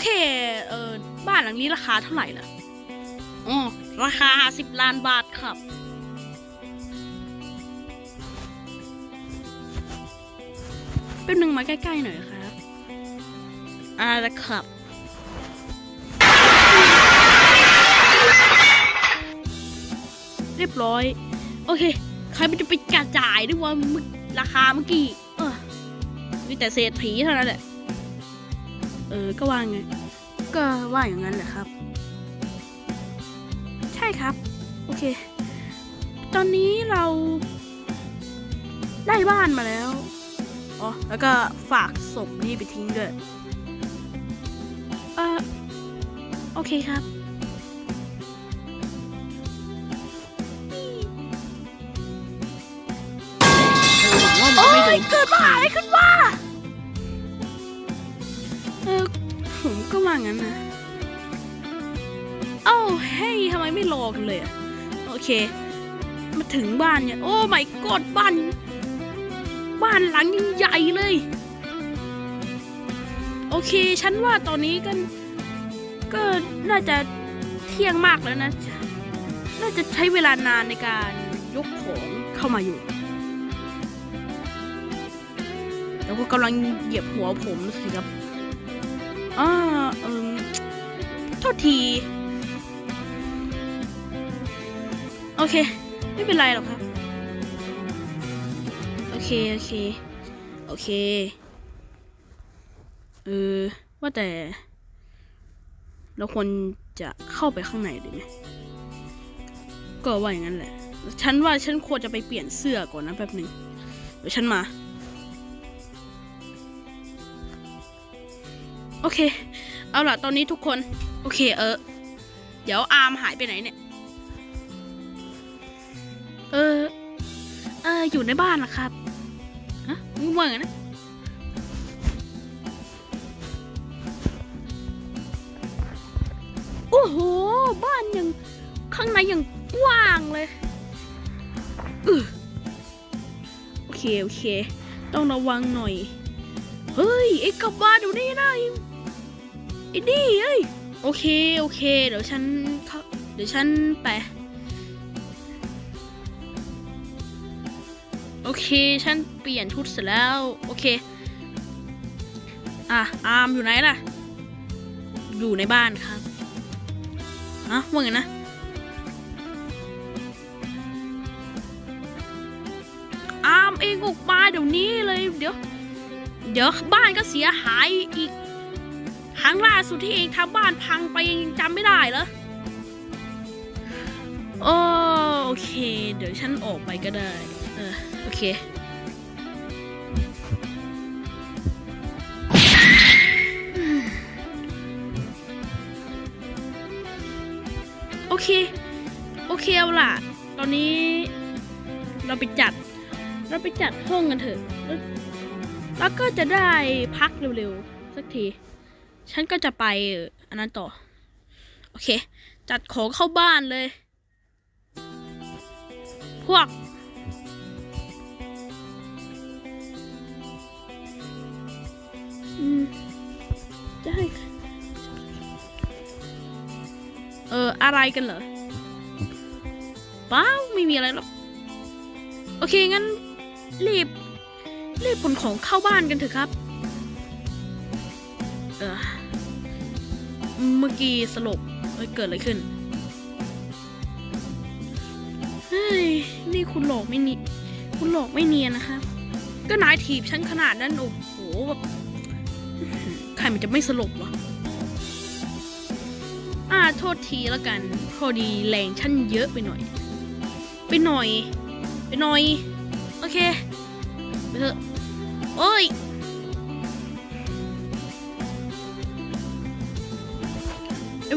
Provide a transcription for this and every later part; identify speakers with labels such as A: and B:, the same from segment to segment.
A: เค เออบ้านหลังนี้ราคาเท่าไหร่ล่ะอ๋อราคาสิบล้านบาทครับแป๊บนึงมาใกล้ๆหน่อยครับ อ่าละครับเรียบร้อย โอเค ใครมันจะไปกระจ่ายด้วยว่ามึงราคาเมื่อกี้ เออมีแต่เศษผีเท่านั้นแหละ เออ ก็ว่าไง ก็ว่าอย่างนั้นแหละครับ ใช่ครับ โอเค ตอนนี้เราได้บ้านมาแล้ว อ๋อ แล้วก็ฝากศพนี่ไปทิ้งด้วย เออโอเคครับโอ้ยเกิดมาอะไรขึ้นวะ ว่างั้นนะเอ้าเฮ้ยทำไมไม่รอกันเลยอะโอเค มาถึงบ้านเนี่ย โอ้ไม่กดบ้าน บ้านหลังยิ่งใหญ่เลย โอเค ฉันว่าตอนนี้กันก็น่าจะเที่ยงมากแล้วนะ น่าจะใช้เวลานานในการยกของเข้ามาอยู่ แล้วก็กำลังเหยียบหัวผมสิครับ อ่าเออโทษที โอเค ไม่เป็นไรหรอกครับ โอเค โอเค โอเค เออ ว่าแต่ เราควรจะเข้าไปข้างในดีไหม ก็ว่าอย่างนั้นแหละ ฉันว่าฉันควรจะไปเปลี่ยนเสื้อก่อนนะแป๊บหนึ่งเดี๋ยวฉันมา โอเค เอาล่ะตอนนี้ทุกคน โอเคเออ เดี๋ยวอาร์มหายไปไหนเนี่ย เออ เออ อยู่ในบ้านนะครับฮะมึงว่าไงนะ โอ้โห บ้านยังข้างในยังกว้างเลยอือโอเค โอเค ต้องระวังหน่อย เฮ้ย ไอ้กลับบ้านเดี๋ยวนี้นะ ไอ้ไอ้นี่เอ้ยโอเคโอเค เดี๋ยวฉันเข้าเดี๋ยวฉันไป โอเค ฉันเปลี่ยนชุดเสร็จแล้ว โอเค อะ อาร์มอยู่ไหนล่ะ อยู่ในบ้านครับฮะว่าไงนะ อาร์มเองออกมาเดี๋ยวนี้เลย เดี๋ยว เดี๋ยวบ้านก็เสียหายอีก ครั้งล่าสุดที่เองทำบ้านพังไปเองยังจำไม่ได้เหรอโอโอเค เดี๋ยวฉันออกไปก็ได้ เออ โอเค โอเค โอเคเอาล่ะ ตอนนี้เราไปจัด เราไปจัดห้องกันเถอะ แล้วแล้วก็จะได้พักเร็วๆ สักที ฉันก็จะไปอันนั้นต่อ โอเค จัดของเข้าบ้านเลย พวก จะให้ เออ อะไรกันเหรอเปล่าไม่มีอะไรหรอก โอเค งั้น รีบ รีบขนของเข้าบ้านกันเถอะครับ เออ เมื่อกี้สลบเอ้ยเกิดอะไรขึ้น เฮ้ย นี่คุณหลอกไม่นีคุณหลอกไม่เนียนนะครับก็นายถีบฉันขนาดนั้น โอ้โหแบบใครมันจะไม่สลบวะอ่าโทษทีแล้วกัน พอดีแรงฉันเยอะไปหน่อย ไปหน่อย ไปหน่อย โอเคไปเถอะโอ้ย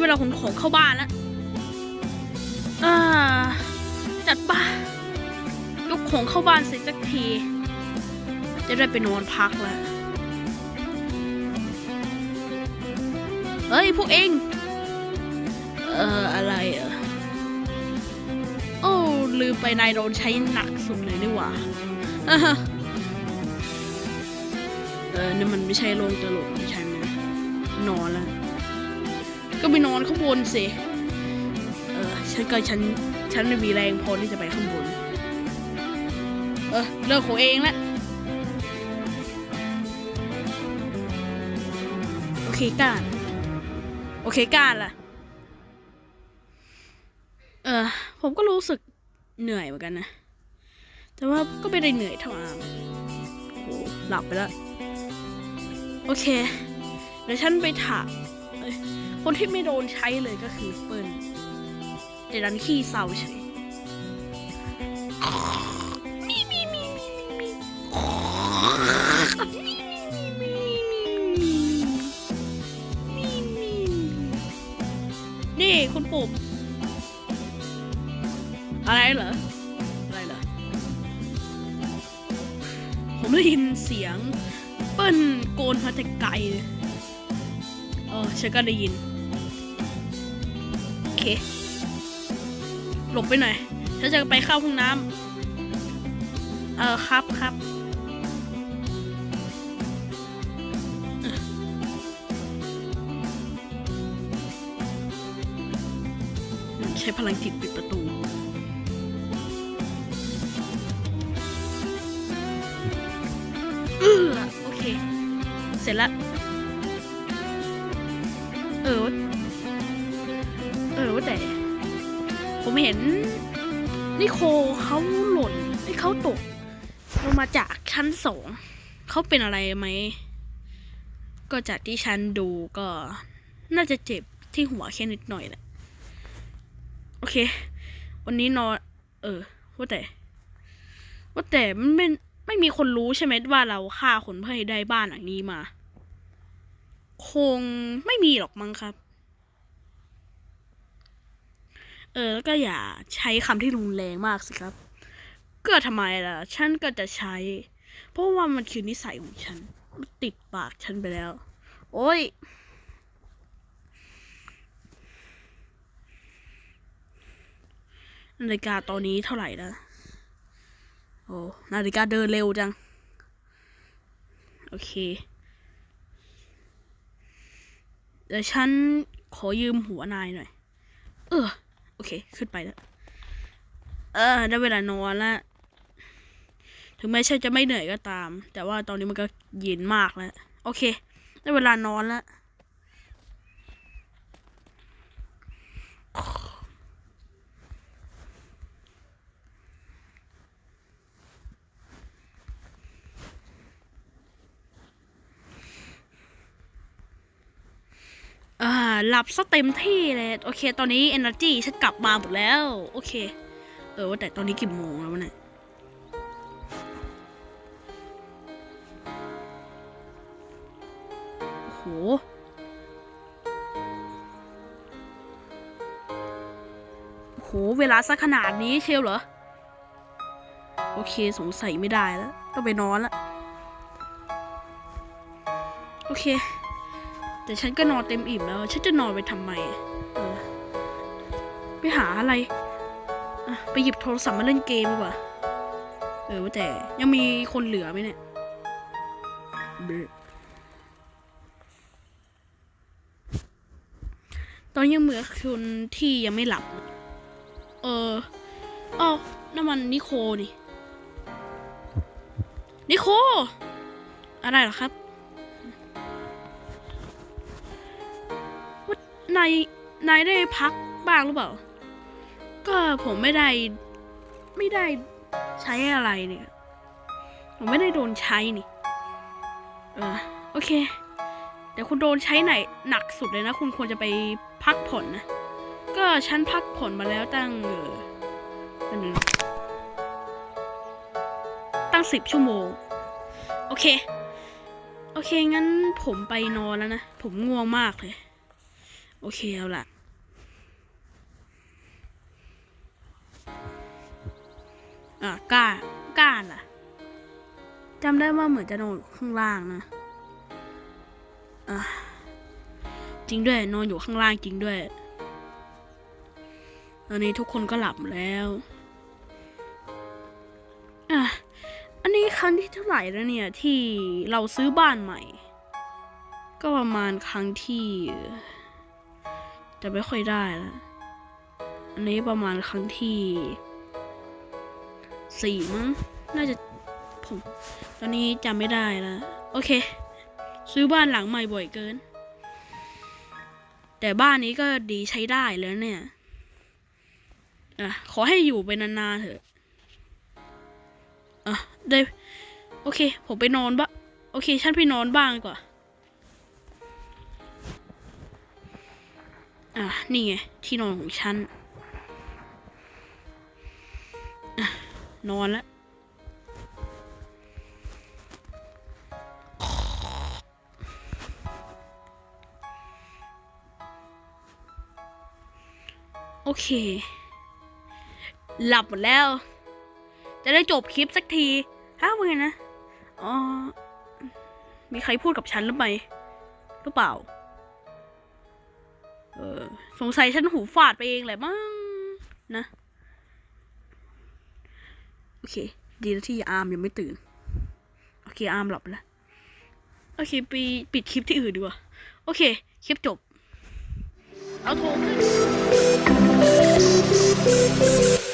A: เวลาขนของเข้าบ้านแล้วอ่า จัดบ้านยกของเข้าบ้านเสร็จสักที จะได้ไปนอนพักแล้วเฮ้ย พวกเอง เอออะไรเอะโอ้ ลืมไปนายโดนใช้หนักสุดเลยนี่หว่าเออนี่มันไม่ใช่โรงตลกของฉันนะนอนแล้ว ก็ไปนอนข้างบนสิ เออ ฉันก็ฉัน ฉันไม่มีแรงพอที่จะไปข้างบน เออเรื่องของเองละโอเคก้านโอเคก้านล่ะ เออ ผมก็รู้สึกเหนื่อยเหมือนกันนะ แต่ว่าก็ไม่ได้เหนื่อยเท่าอามโอ้หลับไปแล้ว โอเค เดี๋ยวฉันไปถามเอ้ย คนที่ไม่โดนใช้เลยก็คือเปิ้ลแต่ดันขี้เศร้าเฉยมีมีมีมีมีนี่คุณปู่อะไรเหรอ อะไรเหรอ ผมได้ยินเสียง เปิ้ลโกนมาแต่ไกลเออฉันก็ได้ยิน เคหลบไปหน่อยฉันจะไปเข้าห้องน้ำเออครับครับเออใช้พลังจิตปิดประตูโอเค เสร็จแล้วเออ เออว่าแต่ ผมเห็นนิโคเขาหล่นที่เขาตกลงมาจากชั้นสองเขาเป็นอะไรไหม ก็จากที่ฉันดูก็น่าจะเจ็บที่หัวแค่นิดหน่อยแหละ โอเค วันนี้นอน เออ ว่าแต่ ว่าแต่มันไม่ไม่มีคนรู้ใช่ไหมว่าเราฆ่าคนเพื่อให้ได้บ้านหลังนี้มา คงไม่มีหรอกมั้งครับ เออแล้วก็อย่าใช้คำที่รุนแรงมากสิครับ ก็ทำไมล่ะ ฉันก็จะใช้ เพราะว่ามันคือนิสัยของฉันมัน ติดปากฉันไปแล้ว โอ้ยนาฬิกาตอนนี้เท่าไหร่แล้ว โอ้นาฬิกาเดินเร็วจัง โอเค เดี๋ยวฉันขอยืมหัวนายหน่อย เออ โอเค ขึ้นไปแล้วเออได้เวลานอนแล้ว ถึงแม้ฉันจะไม่เหนื่อยก็ตาม แต่ว่าตอนนี้มันก็เย็นมากแล้ว โอเค ได้เวลานอนแล้ว อ่า หลับซะเต็มที่เลยโอเค ตอนนี้ energy ฉันกลับมาหมดแล้ว โอเค เออว่าแต่ตอนนี้กี่โมงแล้ววะเนี่ยโอ้โหโอ้โห เวลาสักขนาดนี้เชียวเหรอ โอเคสงสัยไม่ได้แล้ว ต้องไปนอนละโอเค แต่ฉันก็นอนเต็มอิ่มแล้ว ฉันจะนอนไปทำไมไปหาอะไร ไปหยิบโทรศัพท์มาเล่นเกมดีกว่า เออแต่ยังมีคนเหลือไหมเนี่ยตอนยังเหมือคนที่ยังไม่หลับ เอออ๋อน้ำมันนิโคนี่ นิโค อะไรหรอครับ นายนายได้พักบ้างหรือเปล่า ก็ผมไม่ได้ ไม่ได้ใช้อะไรเนี่ย ผมไม่ได้โดนใช้นี่ เออโอเคแต่คุณโดนใช้ไหนหนักสุดเลยนะ คุณควรจะไปพักผ่อนนะ ก็ฉันพักผ่อนมาแล้วตั้งเออตั้งสิบชั่วโมง โอเค โอเคงั้นผมไปนอนแล้วนะ ผมง่วงมากเลย โอเคเอาละอะก้าก้าล่ะจำได้ว่าเหมือนจะนอนอยู่ข้างล่างนะอะจริงด้วยนอนอยู่ข้างล่างจริงด้วย ตอนนี้ทุกคนก็หลับแล้วอะอันนี้ครั้งที่เท่าไหร่แล้วเนี่ยที่เราซื้อบ้านใหม่ ก็ประมาณครั้งที่ จะไม่ค่อยได้แล้วอันนี้ประมาณครั้งที่สี่มั้ง น่าจะผม ตอนนี้จำไม่ได้แล้ว โอเค ซื้อบ้านหลังใหม่บ่อยเกิน แต่บ้านนี้ก็ดีใช้ได้แล้วเนี่ยอะขอให้อยู่ไปนานๆเถอะอะได้ โอเค ผมไปนอนบ้างโอเค ฉันไปนอนบ้างดีกว่า อะ นี่ไง ที่นอนของฉันอนอนแล้วโอเค หลับหมดแล้ว จะได้จบคลิปสักทีฮะว่าไงนะ อ๋อ มีใครพูดกับฉันหรือไม่หรือเปล่า เออ สงสัยฉันหูฝาดไปเองแหละมั้งนะ โอเค ดีนะที่อาร์มยังไม่ตื่น โอเค อาร์มหลับแล้ว โอเคไปปิดคลิปที่อื่นดีกว่า โอเค คลิปจบ เอาโทรขึ้น